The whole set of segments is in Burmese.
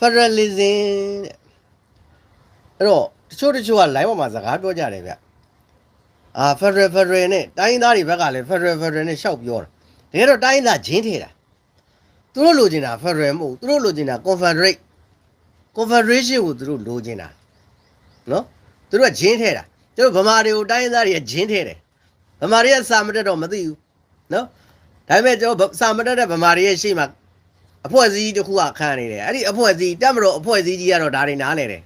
federalism တဲ့အဲ့တော့တချို့တချို့က line ပေါ်မှာစကားပြောကြတယ်ဗျအာ federal federal နဲ့တိုင်းရင်းသားတွေဘက်ကလည်း federal federal နဲ့ရှောက်ပြောတာတကယ်တော့တိုင်းရင်းသားဂျင်းထဲတာသူတို့လိုချင်တာ federal မဟုတ်ဘူးသူတို့လိုချင်တာ confederate confederation ကိုသူတို့လိုချင်တာနော်သူတို့ကဂျင်းထဲတာသူတို့ဗမာတွေကိုတိုင်းရင်းသားတွေကဂျင်းထဲတယ်ဗမာတွေကစာမတက်တော့မသိဘူးနော်ဒါပေမဲ့ကျွန်တော်စာမတက်တဲ့ဗမာတွေရဲ့ရှေ့မှာ အဖွဲ့အစည်းတစ်ခုကခံနေတယ်အဲ့ဒီအဖွဲ့အစည်းတက်မတော်အဖွဲ့အစည်းကြီးကတော့ဒါတွေနားလဲတယ်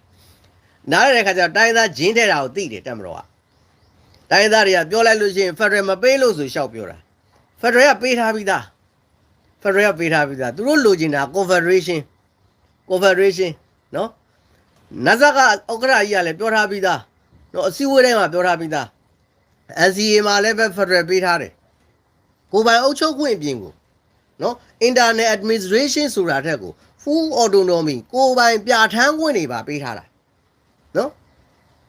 နားလဲတဲ့ခါကျတော့တိုင်းရင်းသားဂျင်းထဲတာကိုသိတယ်တက်မတော်ကတိုင်းရင်းသားတွေကပြောလိုက်လို့ရှိရင် federal မပေးလို့ဆိုရှောက်ပြောတာ federal ကပေးထားပြီးသား federal ကပေးထားပြီးသားသူတို့လိုချင်တာ confederation confederation နော်နဇကဥက္ကရာကြီးကလည်းပြောထားပြီးသားနော်အစည်းအဝေးတိုင်းမှာပြောထားပြီးသား NCA မှာလည်းပဲ federal ပေးထားတယ်ကိုယ်ပိုင်အုပ်ချုပ်ခွင့်အပြင်ကို နော် internet administration ဆိုတာထက်ကို full autonomy ကိုယ်ပိုင်ပြဋ္ဌာန်းခွင့်တွေပါပေးထားတာနော်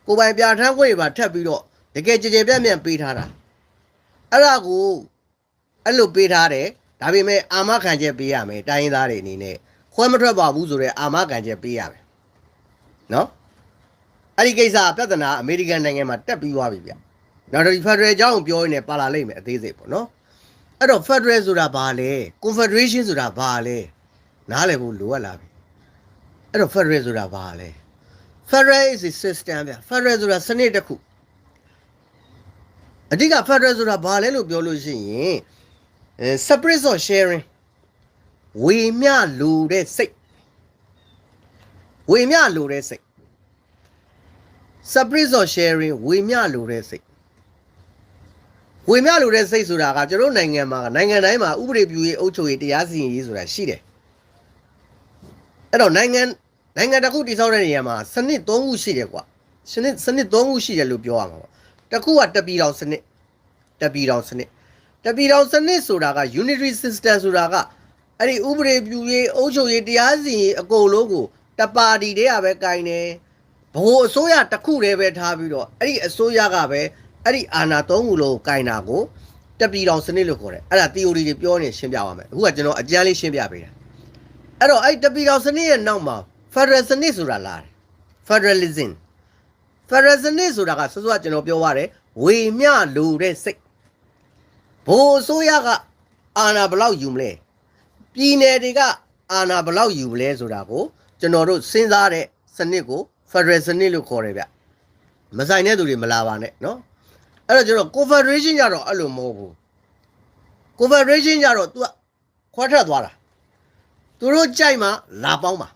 ကိုယ်ပိုင်ပြဋ္ဌာန်းခွင့်တွေပါထပ်ပြီးတော့တကယ်ကြည်ကြည်ပြန့်ပြန့်ပေးထားတာအဲ့ဒါကိုအဲ့လိုပေးထားတယ်ဒါပေမဲ့အာမခံချက်ပေးရမယ်တိုင်းရင်းသားတွေအနေနဲ့ခွဲမထွက်ပါဘူးဆိုတော့အာမခံချက်ပေးရမယ်နော်အဲ့ဒီကိစ္စပြဿနာအမေရိကန်နိုင်ငံမှာတက်ပြီးသွားပြီဗျနောက်တော့ဒီ Federal အကြောင်းကိုပြောရင်းနဲ့ပါလာလိမ့်မယ်အသေးစိတ်ပေါ့နော် အဲ့တော့ Federal ဆိုတာဘာလဲ Confederation ဆိုတာဘာလဲနားလည်ဖို့လိုအပ်လာပြီအဲ့တော့ Federal ဆိုတာဘာလဲ Federal is a system ဗျ Federal ဆိုတာစနစ်တစ်ခုအဓိက Federal ဆိုတာဘာလဲလို့ပြောလို့ရှိရင်အဲ separate or sharing ဝေမျှလိုတဲ့စိတ်ဝေမျှလိုတဲ့စိတ် separate or sharing ဝေမျှလိုတဲ့စိတ် ဝေမျှလိုတဲ့စိတ်ဆိုတာကကျွန်တော်တို့နိုင်ငံမှာနိုင်ငံတိုင်းမှာဥပဒေပြုရေးအုပ်ချုပ်ရေးတရားစီရင်ရေးဆိုတာရှိတယ်အဲ့တော့နိုင်ငံနိုင်ငံတစ်ခုတည်ဆောက်တဲ့နေရာမှာစနစ်၃ခုရှိတယ်ကွာစနစ်စနစ်၃ခုရှိတယ်လို့ပြောရမှာပေါ့တစ်ခုကတပီတော်စနစ်တပီတော်စနစ်တပီတော်စနစ်ဆိုတာက unitary system ဆိုတာကအဲ့ဒီဥပဒေပြုရေးအုပ်ချုပ်ရေးတရားစီရင်ရေးအကုန်လုံးကိုတပါတီတည်းကပဲကင်တယ်ဘိုးအစိုးရတစ်ခုတည်းပဲထားပြီးတော့အဲ့ဒီအစိုးရကပဲ အဲ့ဒီအာဏာသုံးခုလုံးကိုကင်တာကိုတပီတော်စနစ်လို့ခေါ်တယ်အဲ့ဒါ theory တွေပြောနေရှင်းပြပါမယ်အခုကကျွန်တော်အကျမ်းလေးရှင်းပြပေးတာအဲ့တော့အဲ့တပီတော်စနစ်ရဲ့နောက်မှာ federal စနစ်ဆိုတာလာတယ် federalism federal စနစ်ဆိုတာကစောစောကကျွန်တော်ပြောရတယ်ဝေမျှလိုတဲ့စိတ်ဘိုးအစိုးရကအာဏာဘယ်လောက်ယူမလဲပြည်နယ်တွေကအာဏာဘယ်လောက်ယူမလဲဆိုတာကိုကျွန်တော်တို့စဉ်းစားတဲ့စနစ်ကို federal စနစ်လို့ခေါ်တယ်ဗျမဆိုင်တဲ့သူတွေမလာပါနဲ့เนาะ အဲ့တော့ကျတော့ confederation ကတော့အဲ့လိုမဟုတ်ဘူး confederation ကတော့ तू ခွဲထွက်သွားတာသူတို့ကြိုက်မှလာပေါင်းပါ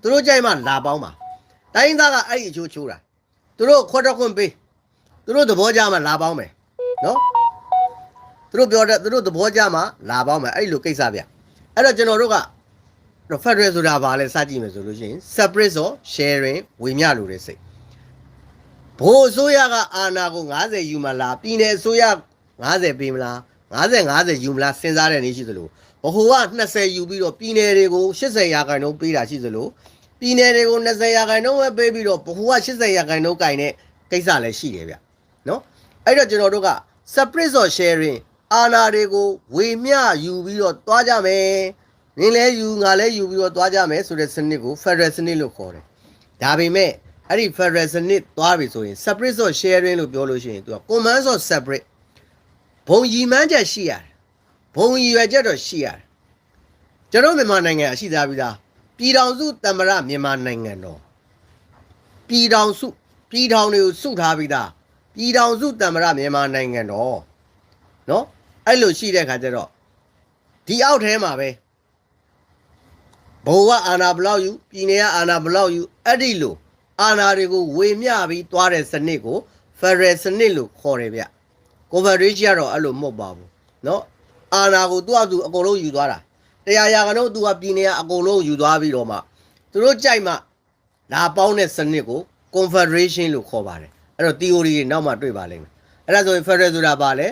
သူတို့ကြိုက်မှလာပေါင်းပါတိုင်းသားကအဲ့ဒီအချိုးချိုးတာသူတို့ခွဲထွက်ခွင့်ပေးသူတို့သဘောကြမှာလာပေါင်းမယ်နော်သူတို့ပြောတဲ့သူတို့သဘောကြမှာလာပေါင်းမယ်အဲ့ဒီလိုကိစ္စဗျအဲ့တော့ကျွန်တော်တို့က federal ဆိုတာဘာလဲစကြည့်မယ်ဆိုလို့ရှိရင် separate or sharing ဝေမျှလိုတဲ့စိတ် ဘိုးအစိုးရကအာဏာကို90ယူမလားပြည်နယ်အစိုးရ90ပေးမလား90 90ယူမလားစဉ်းစားတဲ့နေ့ရှိသလိုဘဟိုက20ယူပြီးတော့ပြည်နယ်တွေကို80ရာခိုင်နှုန်းပေးတာရှိသလိုပြည်နယ်တွေကို20ရာခိုင်နှုန်းပဲပေးပြီးတော့ဘဟိုက80ရာခိုင်နှုန်းကင်တဲ့ကိစ္စလည်းရှိတယ်ဗျနော်အဲ့တော့ကျွန်တော်တို့က separate or sharing အာဏာတွေကိုဝေမျှယူပြီးတော့တွားကြမယ်နင်းလဲယူငါလဲယူပြီးတော့တွားကြမယ်ဆိုတဲ့စနစ်ကို federal စနစ်လို့ခေါ်တယ်ဒါပေမဲ့ အဲ့ဒီ federal စနစ်သွားပြီဆိုရင် separate or sharing လို့ပြောလို့ရှိရင်သူက command or separate ဘုံရည်မှန်းချက်ရှိရတယ်ဘုံရည်ရွယ်ချက်တော့ရှိရတယ်ကျွန်တော်မြန်မာနိုင်ငံအရှိသားပြီးသားပြည်ထောင်စုတမရမြန်မာနိုင်ငံတော်ပြည်ထောင်စုပြည်ထောင်တွေကိုစုထားပြီးသားပြည်ထောင်စုတမရမြန်မာနိုင်ငံတော်နော်အဲ့လိုရှိတဲ့ခါကျတော့ဒီအောက်ထဲမှာပဲဘိုးကအာနာဘလောက်ယူပြည်နယ်ကအာနာဘလောက်ယူအဲ့ဒီလို အာနာတွေကိုဝေမျှပြီးသွားတဲ့စနစ်ကို federal စနစ်လို့ခေါ်တယ်ဗျ coverage ကတော့အဲ့လိုမဟုတ်ပါဘူးเนาะအာနာကိုသူ့အတူအကုန်လုံးယူသွားတာတရားရာကတော့သူကပြည်နယ်ကအကုန်လုံးယူသွားပြီးတော့မှသူတို့ကြိုက်မှလာပေါင်းတဲ့စနစ်ကို confederation လို့ခေါ်ပါတယ်အဲ့တော့ theory တွေနောက်မှတွေ့ပါလိမ့်မယ်အဲ့ဒါဆိုရင် federal ဆိုတာဘာလဲ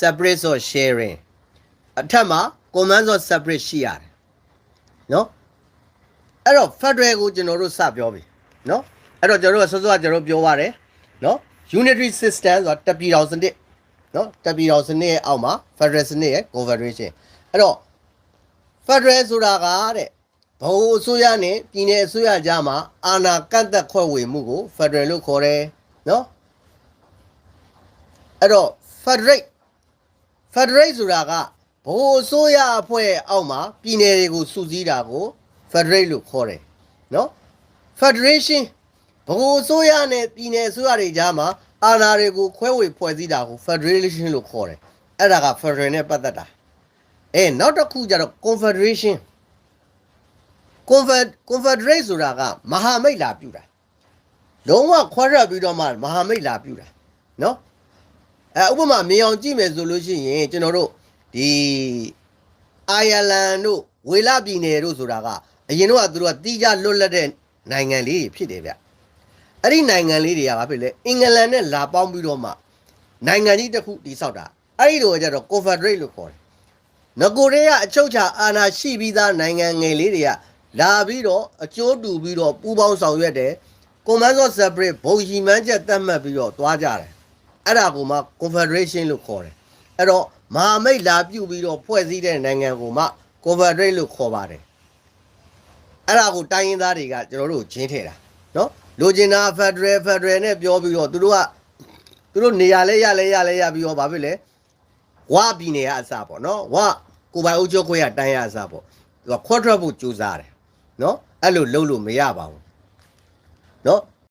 separate or sharing အထက်မှာ command or separate ရှိရတယ်နော်အဲ့တော့ federal ကိုကျွန်တော်တို့စပြောပြီနော် အဲ့တော့ကျွန်တော်တို့ကစောစောကကျွန်တော်တို့ပြောပါတယ်နော် unitary system ဆိုတာတပြည်တော်စနစ်နော်တပြည်တော်စနစ်ရဲ့အောက်မှာ federal စနစ်ရဲ့ confederation အဲ့တော့ federal ဆိုတာကတဲ့ဘိုးအစိုးရနဲ့ပြည်내အစိုးရကြားမှာအာဏာကန့်သက်ခွဲဝေမှုကို Federal လို့ခေါ်တယ်နော်အဲ့တော့ Federal Federal ဆိုတာကဘိုးအစိုးရအဖွဲ့အောက်မှာပြည်내တွေကိုစုစည်းတာကို Federal လို့ခေါ်တယ်နော် Federation ဘိုးအစိုးရနဲ့ပြည်내အစိုးရတွေကြားမှာအာဏာတွေကိုခွဲဝေဖွဲ့စည်းတာကို Federation လို့ခေါ်တယ်အဲ့ဒါက Federal နဲ့ပတ်သက်တာအဲနောက်တစ်ခုကျတော့ Confederation Confed Confederate ဆိုတာကမဟာမိတ်လာပြုတာလုံးဝခွဲထွက်ပြီးတော့မှမဟာမိတ်လာပြုတာနော်အဲဥပမာမြင်အောင်ကြည့်မယ်ဆိုလို့ရှိရင်ကျွန်တော်တို့ဒီအိုင်ယာလန်တို့ဝေလပြည်နယ်တို့ဆိုတာကအရင်တော့ကသူတို့ကတီးကြလွတ်လပ်တဲ့နိုင်ငံလေးတွေဖြစ်တယ်ဗျ အဲ့ဒီနိုင်ငံလေးတွေကဘာဖြစ်လဲအင်္ဂလန်နဲ့လာပေါင်းပြီးတော့မှနိုင်ငံကြီးတစ်ခုတည်ဆောက်တာအဲ့ဒီလိုကျတော့ Confederate လို့ခေါ်တယ်ငကိုရေကအချုပ်ချာအာဏာရှိပြီးသားနိုင်ငံငယ်လေးတွေကလာပြီးတော့အကျိုးတူပြီးတော့ပူးပေါင်းဆောင်ရွက်တယ်ကွန်မန်ဆော့ဆပ်ပရစ်ဘုံရီမန်းချက်သတ်မှတ်ပြီးတော့သွားကြတယ်အဲ့ဒါကိုမှ Confederation လို့ခေါ်တယ်အဲ့တော့မဟာမိတ်လာပြုတ်ပြီးတော့ဖွဲ့စည်းတဲ့နိုင်ငံကိုမှ Confederate လို့ခေါ်ပါတယ်အဲ့ဒါကိုတိုင်းရင်းသားတွေကကျွန်တော်တို့ကိုချင်းထည့်တာနော် လိုချင်တာ Federal Federal နဲ့ပြောပြီးတော့သူတို့ကသူတို့နေရာလဲရလဲရလဲရပြီးတော့ဘာဖြစ်လဲဝါပြည်နယ်ကအစပေါ့နော်ဝါကိုပိုင်အုပ်ချုပ်ခွင့်ရတိုင်းရအစပေါ့သူကခွတ်ထွက်ဖို့ကြိုးစားတယ်နော်အဲ့လိုလုပ်လို့မရပါဘူးနော်